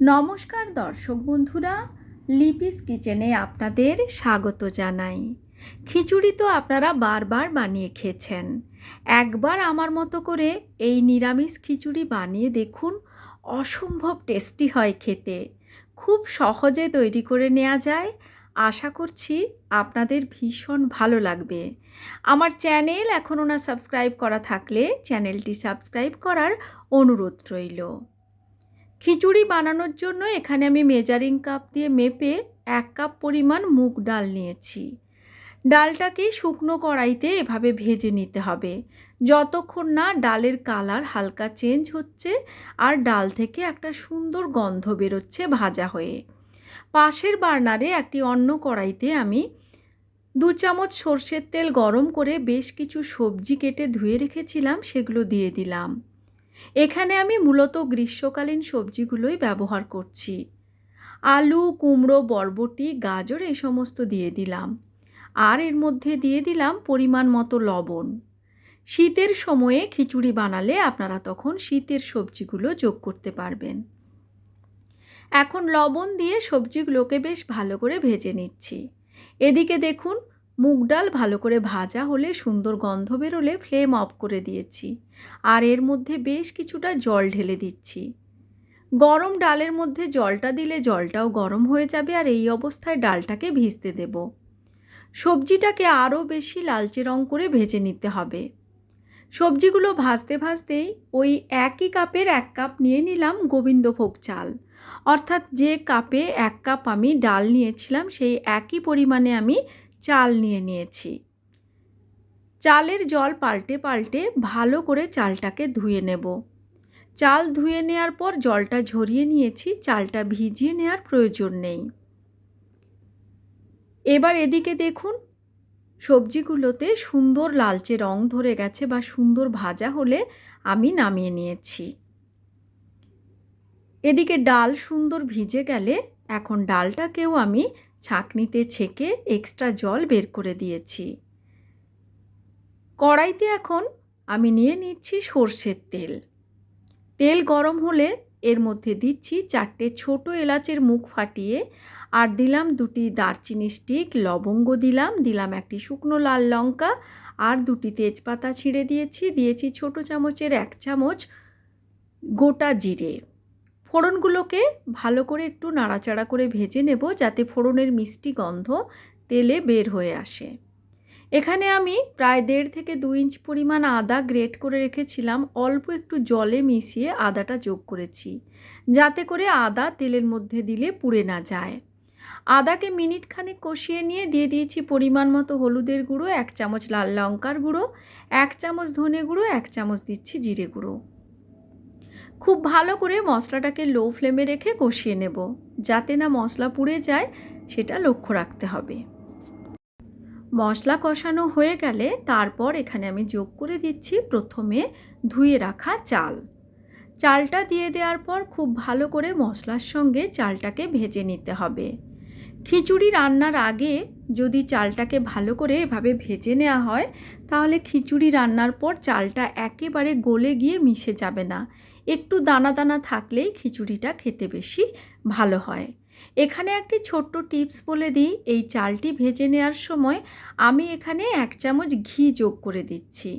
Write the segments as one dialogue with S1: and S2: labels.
S1: নমস্কার দর্শক বন্ধুরা, লিপিস কিচেনে আপনাদের স্বাগত জানাই। খিচুড়ি তো আপনারা বারবার বানিয়ে খেয়েছেন। একবার আমার মতো করে এই নিরামিষ খিচুড়ি বানিয়ে দেখুন, অসম্ভব টেস্টি হয় খেতে। খুব সহজে তৈরি করে নেওয়া যায়। আশা করছি আপনাদের ভীষণ ভালো লাগবে। আমার চ্যানেল এখনও না সাবস্ক্রাইব করা থাকলে চ্যানেলটি সাবস্ক্রাইব করার অনুরোধ রইল। খিচুড়ি বানানোর জন্য এখানে আমি মেজারিং কাপ দিয়ে মেপে এক কাপ পরিমাণ মুগ ডাল নিয়েছি। ডালটাকে শুকনো কড়াইতে এভাবে ভেজে নিতে হবে। যতক্ষণ না ডালের কালার হালকা চেঞ্জ হচ্ছে আর ডাল থেকে একটা সুন্দর গন্ধ বেরোচ্ছে ভাজা হয়ে। পাশের বার্নারে একটি অন্য কড়াইতে আমি দু চামচ সর্ষের তেল গরম করে বেশ কিছু সবজি কেটে ধুয়ে রেখেছিলাম, সেগুলো দিয়ে দিলাম। এখানে আমি মূলত গ্রীষ্মকালীন সবজিগুলোই ব্যবহার করছি। আলু, কুমড়ো, বরবটি, গাজর এই সমস্ত দিয়ে দিলাম। আর এর মধ্যে দিয়ে দিলাম পরিমাণ মতো লবণ। শীতের সময়ে খিচুড়ি বানালে আপনারা তখন শীতের সবজিগুলো যোগ করতে পারবেন। এখন লবণ দিয়ে সবজিগুলোকে বেশ ভালো করে ভেজে নিচ্ছি। এদিকে দেখুন মুগ ডাল ভালো করে ভাজা হলে সুন্দর গন্ধ বেরোলে ফ্লেম অফ করে দিয়েছি। আর এর মধ্যে বেশ কিছুটা জল ঢেলে দিচ্ছি। গরম ডালের মধ্যে জলটা দিলে জলটাও গরম হয়ে যাবে আর এই অবস্থায় ডালটাকে ভিজতে দেব। সবজিটাকে আরও বেশি লালচে রং করে ভেজে নিতে হবে। সবজিগুলো ভাজতে ভাজতেই ওই একই কাপের এক কাপ নিয়ে নিলাম গোবিন্দভোগ চাল। অর্থাৎ যে কাপে এক কাপ আমি ডাল নিয়েছিলাম সেই একই পরিমাণে আমি চাল নিয়ে নিয়েছি। চালের জল পাল্টে পাল্টে ভালো করে চালটাকে ধুয়ে নেব। চাল ধুয়ে নেওয়ার পর জলটা ঝরিয়ে নিয়েছি, চালটা ভিজিয়ে নেওয়ার প্রয়োজন নেই। এবার এদিকে দেখুন, সবজিগুলোতে সুন্দর লালচে রং ধরে গেছে বা সুন্দর ভাজা হলে আমি নামিয়ে নিয়েছি। এদিকে ডাল সুন্দর ভিজে গেলে এখন ডালটাকেও আমি ছাঁকনিতে ছেঁকে এক্সট্রা জল বের করে দিয়েছি। কড়াইতে এখন আমি নিয়ে নিচ্ছি সর্ষের তেল। তেল গরম হলে এর মধ্যে দিচ্ছি চারটে ছোট এলাচের মুখ ফাটিয়ে আর দিলাম দুটি দারচিনি স্টিক লবঙ্গ দিলাম দিলাম একটি শুকনো লাল লঙ্কা আর দুটি তেজপাতা ছিঁড়ে দিয়েছি দিয়েছি ছোট চামচের এক চামচ গোটা জিরে। ফোড়নগুলোকে ভালো করে একটু নাড়াচাড়া করে ভেজে নেব যাতে ফোড়নের মিষ্টি গন্ধ তেলে বের হয়ে আসে। এখানে আমি প্রায় দেড় থেকে দু ইঞ্চ পরিমাণ আদা গ্রেট করে রেখেছিলাম, অল্প একটু জলে মিশিয়ে আদাটা যোগ করেছি, যাতে করে আদা তেলের মধ্যে দিলে পুড়ে না যায়। আদাকে মিনিট খানেক কষিয়ে নিয়ে দিয়ে দিয়েছি পরিমাণ মতো হলুদের গুঁড়ো, এক চামচ লাল লঙ্কার গুঁড়ো, এক চামচ ধনে গুঁড়ো, এক চামচ দিচ্ছি জিরে গুঁড়ো। খুব ভালো করে মশলাটাকে লো ফ্লেমে রেখে কষিয়ে নেব, যাতে না মশলা পুড়ে যায়, সেটা লক্ষ্য রাখতে হবে। মশলা কষানো হয়ে গেলে তারপর এখানে আমি যোগ করে দিচ্ছি প্রথমে ধুয়ে রাখা চাল। চালটা দিয়ে দেওয়ার পর খুব ভালো করে মশলার সঙ্গে চালটাকে ভেজে নিতে হবে। খিচুড়ি রান্নার আগে যদি চালটাকে ভালো করে এভাবে ভেজে নেওয়া হয়, তাহলে খিচুড়ি রান্নার পর চালটা একেবারে গলে গিয়ে মিশে যাবে না। একটু দানা দানা থাকলেই খিচুড়িটা খেতে বেশি ভালো হয়। এখানে একটি ছোট্ট টিপস বলে দিই, এই চালটি ভেজে নেওয়ার সময় আমি এখানে এক চামচ ঘি যোগ করে দিচ্ছি।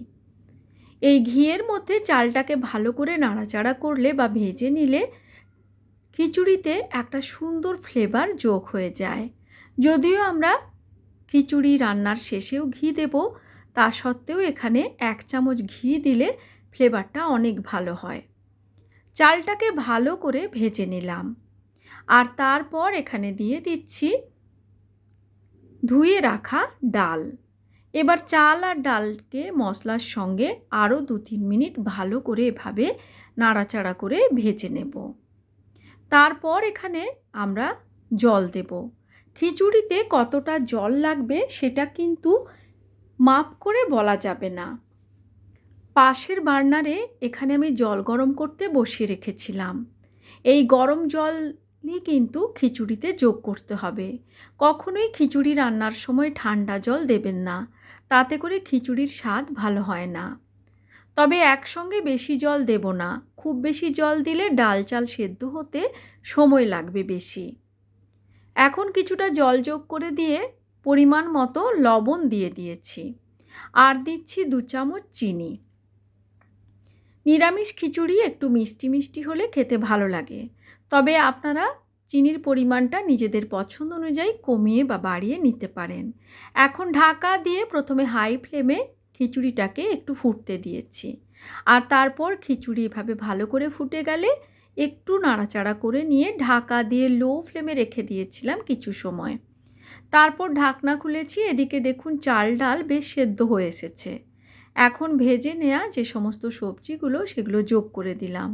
S1: এই ঘিয়ের মধ্যে চালটাকে ভালো করে নাড়াচাড়া করলে বা ভেজে নিলে খিচুড়িতে একটা সুন্দর ফ্লেভার যোগ হয়ে যায়। যদিও আমরা খিচুড়ি রান্নার শেষেও ঘি দেব, তা সত্ত্বেও এখানে এক চামচ ঘি দিলে ফ্লেভারটা অনেক ভালো হয়। চালটাকে ভালো করে ভেজে নিলাম। আর তারপর এখানে দিয়ে দিচ্ছি ধুয়ে রাখা ডাল। এবার চাল আর ডালকে মশলার সঙ্গে আরও দু তিন মিনিট ভালো করে এভাবে নাড়াচাড়া করে ভেজে নেব। তারপর এখানে আমরা জল দেব। খিচুড়িতে কতটা জল লাগবে সেটা কিন্তু মাপ করে বলা যাবে না। পাশের বার্নারে এখানে আমি জল গরম করতে বসিয়ে রেখেছিলাম। এই গরম জলই কিন্তু খিচুড়িতে যোগ করতে হবে। কখনোই খিচুড়ি রান্নার সময় ঠান্ডা জল দেবেন না। তাতে করে খিচুড়ির স্বাদ ভালো হয় না। তবে একসঙ্গে বেশি জল দেব না। খুব বেশি জল দিলে ডাল চাল সেদ্ধ হতে সময় লাগবে বেশি। এখন কিছুটা জল যোগ করে দিয়ে পরিমাণ মতো লবণ দিয়ে দিয়েছি। আর দিচ্ছি দু চামচ চিনি। নিরামিষ খিচুড়ি একটু মিষ্টি মিষ্টি হলে খেতে ভালো লাগে। তবে আপনারা চিনির পরিমাণটা নিজেদের পছন্দ অনুযায়ী কমিয়ে বা বাড়িয়ে নিতে পারেন। এখন ঢাকা দিয়ে প্রথমে হাই ফ্লেমে খিচুড়িটাকে একটু ফুটতে দিয়েছি। আর তারপর খিচুড়ি এভাবে ভালো করে ফুটে গেলে একটু নাড়াচাড়া করে নিয়ে ঢাকা দিয়ে লো ফ্লেমে রেখে দিয়েছিলাম কিছু সময়। তারপর ঢাকনা খুলেছি, এদিকে দেখুন চাল ডাল বেশ সেদ্ধ হয়ে এসেছে। এখন ভেজে নেওয়া যে সমস্ত সবজিগুলো সেগুলো যোগ করে দিলাম।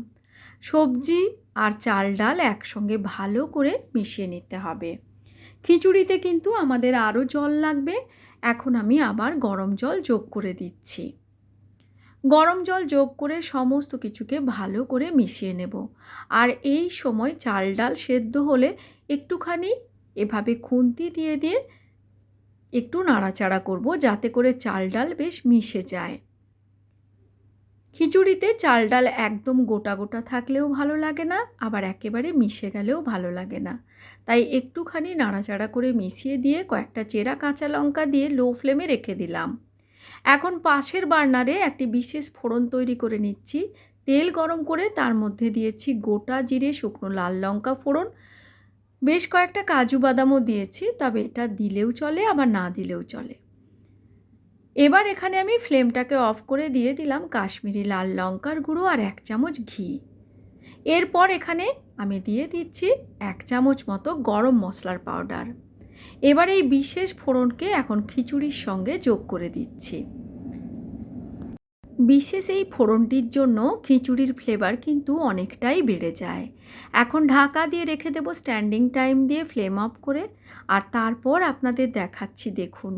S1: সবজি আর চাল ডাল একসঙ্গে ভালো করে মিশিয়ে নিতে হবে। খিচুড়িতে কিন্তু আমাদের আরও জল লাগবে। এখন আমি আবার গরম জল যোগ করে দিচ্ছি। গরম জল যোগ করে সমস্ত কিছুকে ভালো করে মিশিয়ে নেব। আর এই সময় চাল ডাল সেদ্ধ হলে একটুখানি এভাবে খুন্তি দিয়ে দিয়ে একটু নাড়াচাড়া করব যাতে করে চাল ডাল বেশ মিশে যায়। খিচুড়িতে চাল ডাল একদম গোটা গোটা থাকলেও ভালো লাগে না, আবার একেবারে মিশে গেলেও ভালো লাগে না। তাই একটুখানি নাড়াচাড়া করে মিশিয়ে দিয়ে কয়েকটা চেরা কাঁচা লঙ্কা দিয়ে লো ফ্লেমে রেখে দিলাম। এখন পাশের বার্নারে একটি বিশেষ ফোড়ন তৈরি করে নিচ্ছি। তেল গরম করে তার মধ্যে দিয়েছি গোটা জিরে, শুকনো লাল লঙ্কা ফোড়ন। বেশ কয়েকটা কাজু বাদামও দিয়েছি, তবে এটা দিলেও চলে, আবার না দিলেও চলে। এবার এখানে আমি ফ্লেমটাকে অফ করে দিয়ে দিলাম কাশ্মীরি লাল লঙ্কার গুঁড়ো আর এক চামচ ঘি। এরপর এখানে আমি দিয়ে দিচ্ছি এক চামচ মতো গরম মশলার পাউডার। এবার এই বিশেষ ফোড়নকে এখন খিচুড়ির সঙ্গে যোগ করে দিচ্ছি। বিশেষ এই ফোড়নটির জন্য খিচুড়ির ফ্লেভার কিন্তু অনেকটাই বেড়ে যায়। এখন ঢাকা দিয়ে রেখে দেবো স্ট্যান্ডিং টাইম দিয়ে ফ্লেম অফ করে। আর তারপর আপনাদের দেখাচ্ছি, দেখুন।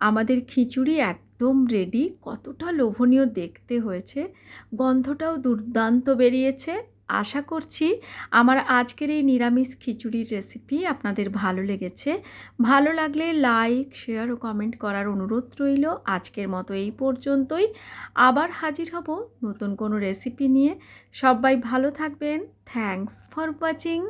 S1: আমাদের খিচুড়ি একদম রেডি কতটা লোভনীয় দেখতে হয়েছে। গন্ধটাও দুর্দান্ত বেরিয়েছে। আশা করছি আমার আজকের এই নিরামিষ খিচুড়ির রেসিপি আপনাদের ভালো লেগেছে। ভালো লাগলে লাইক শেয়ার ও কমেন্ট করার অনুরোধ রইল। আজকের মতো এই পর্যন্তই। আবার হাজির হব নতুন কোনো রেসিপি নিয়ে। সবাই ভালো থাকবেন। Thanks for watching